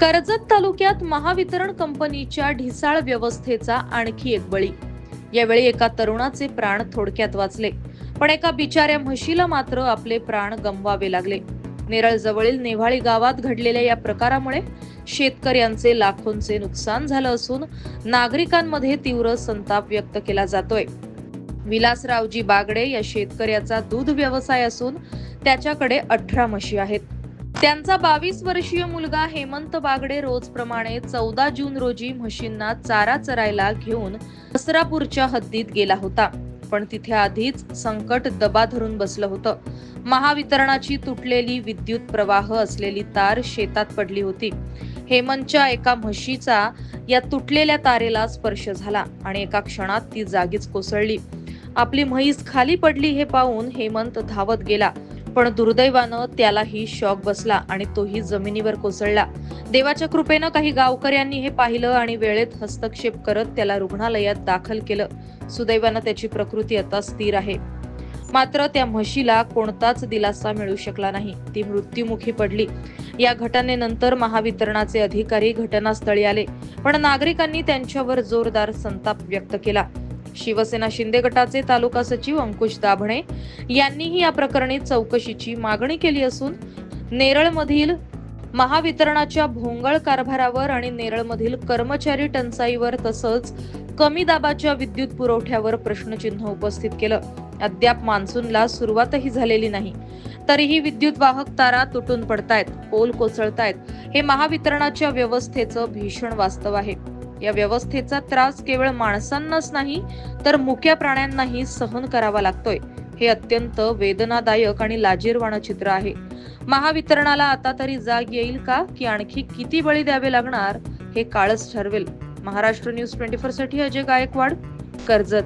कर्जत तालुक्यात महावितरण कंपनीच्या ढिसाळ व्यवस्थेचा आणखी एक बळी. यावेळी एका तरुणाचे प्राण थोडक्यात वाचले. पण एका बिचाऱ्या म्हशीला मात्र आपले प्राण गमवावे लागले. नेरळ जवळील नेव्हाळी गावात घडलेल्या या प्रकारामुळे शेतकऱ्यांचे लाखोंचे नुकसान झालं असून नागरिकांमध्ये तीव्र संताप व्यक्त केला जातोय. विलासरावजी बागडे या शेतकऱ्याचा दूध व्यवसाय असून त्याच्याकडे अठरा म्हशी आहेत. त्यांचा बावीस वर्षीय मुलगा हेमंत बागडे रोजप्रमाणे चौदा जून रोजी म्हशींना चारा चरायला घेऊन दसरापूरच्या हद्दीत गेला होता. पण तिथे आधीच संकट दबा धरून बसलं होतं. महावितरणाची तुटलेली विद्युत प्रवाह असलेली तार शेतात पडली होती. हेमंतच्या एका म्हशीचा या तुटलेल्या तारेला स्पर्श झाला आणि एका क्षणात ती जागीच कोसळली. आपली म्हैस खाली पडली हे पाहून हेमंत धावत गेला. पण दुर्दैवानं त्यालाही शॉक बसला आणि तोही जमिनीवर कोसळला. देवाच्या कृपेनं काही गावकऱ्यांनी हे पाहिलं आणि वेळेत हस्तक्षेप करत त्याला रुग्णालयात दाखल केलं. सुदैवानं त्याची प्रकृती आता स्थिर आहे. मात्र त्या म्हशीला कोणताच दिलासा मिळू शकला नाही. ती मृत्युमुखी पडली. या घटनेनंतर महावितरणाचे अधिकारी घटनास्थळी आले. पण नागरिकांनी त्यांच्यावर जोरदार संताप व्यक्त केला. शिवसेना शिंदे गटाचे तालुका सचिव अंकुश दाभणे यांनीही या प्रकरणी चौकशीची मागणी केली असून नेरळमधील महावितरणाच्या भोंगळ कारभारावर आणि नेरळमधील कर्मचारी टंचाईवर तसंच कमी दाबाच्या विद्युत पुरवठ्यावर प्रश्नचिन्ह उपस्थित केलं. अद्याप मान्सूनला सुरुवातही झालेली नाही. तरीही विद्युत वाहक तारा तुटून पडतायत पोल कोसळतायत. हे महावितरणाच्या व्यवस्थेचं भीषण वास्तव आहे. या व्यवस्थेचा त्रास केवळ माणसांनाच नाही तर मुक्या प्राण्यांनाही सहन करावा लागतोय. हे अत्यंत वेदनादायक आणि लाजीरवाणं चित्र आहे. महावितरणाला आता तरी जाग येईल का? की आणखी किती बळी द्यावे लागणार? हे काळच ठरवेल. महाराष्ट्र न्यूज ट्वेंटी फोरसाठी अजय गायकवाड कर्जत.